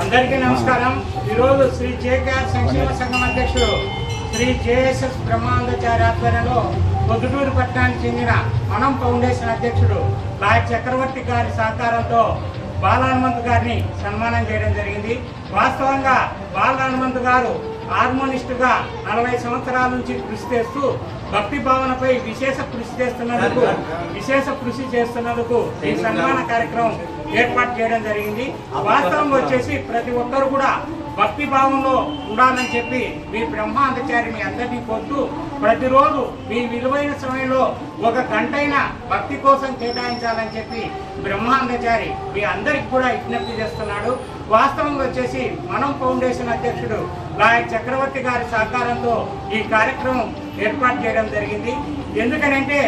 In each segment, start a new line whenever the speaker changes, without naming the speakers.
అందరికీ నమస్కారం. ఈరోజు శ్రీ జేకేఆర్ సంక్షేమ సంఘం అధ్యక్షుడు శ్రీ జేఎస్ఎస్ బ్రహ్మాందచారి ఆధ్వర్యంలో పొద్దుటూరు పట్టణానికి చెందిన మనం ఫౌండేషన్ అధ్యక్షుడు లాయర్ చక్రవర్తి గారి సహకారంతో బాలహనుమంత్ గారిని సన్మానం చేయడం జరిగింది. వాస్తవంగా బాలహనుమంత్ గారు హార్మోనిస్టుగా నలభై సంవత్సరాల నుంచి కృషి చేస్తూ భక్తి భావనపై విశేష కృషి చేస్తున్నందుకు విశేష కృషి చేస్తున్నందుకు ఈ సన్మాన కార్యక్రమం ఏర్పాటు చేయడం జరిగింది. వాస్తవం వచ్చేసి ప్రతి ఒక్కరు కూడా భక్తి భావంలో ఉండాలని చెప్పి మీ బ్రహ్మ మీ అందరినీ కోరుతూ ప్రతిరోజు మీ విలువైన సమయంలో ఒక గంటైన భక్తి కోసం కేటాయించాలని చెప్పి బ్రహ్మాందచారి మీ అందరికి కూడా విజ్ఞప్తి చేస్తున్నాడు. వాస్తవం వచ్చేసి మనం ఫౌండేషన్ అధ్యక్షుడు లాయర్ చక్రవర్తి గారి సహకారంతో ఈ కార్యక్రమం ఏర్పాటు చేయడం జరిగింది. ఎందుకనంటే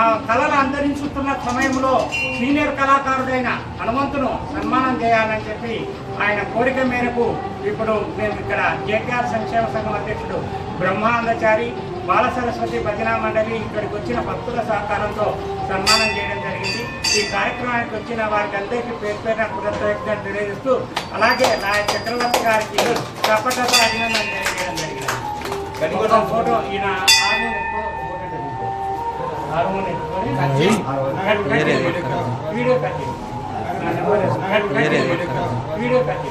ఆ కళలు అంతరించుతున్న సమయంలో సీనియర్ కళాకారుడైన హనుమంతును సన్మానం చేయాలని చెప్పి ఆయన కోరిక మేరకు ఇప్పుడు మేము ఇక్కడ జేకేఆర్ సంక్షేమ సంఘం అధ్యక్షుడు బ్రహ్మాందచారి బాల సరస్వతి భజనా మండలి ఇక్కడికి వచ్చిన భక్తుల సహకారంతో సన్మానం చేయడం జరిగింది. ఈ కార్యక్రమానికి వచ్చిన వారికి అందరికీ పేరు పేరున కృతజ్ఞతలు తెలియజేస్తూ అలాగే నా చక్రవర్తి గారికి తప్పటప్ప అభినందన తెలియజేయడం జరిగింది. ఫోటో ఈయన వీడియో కట్. Video cut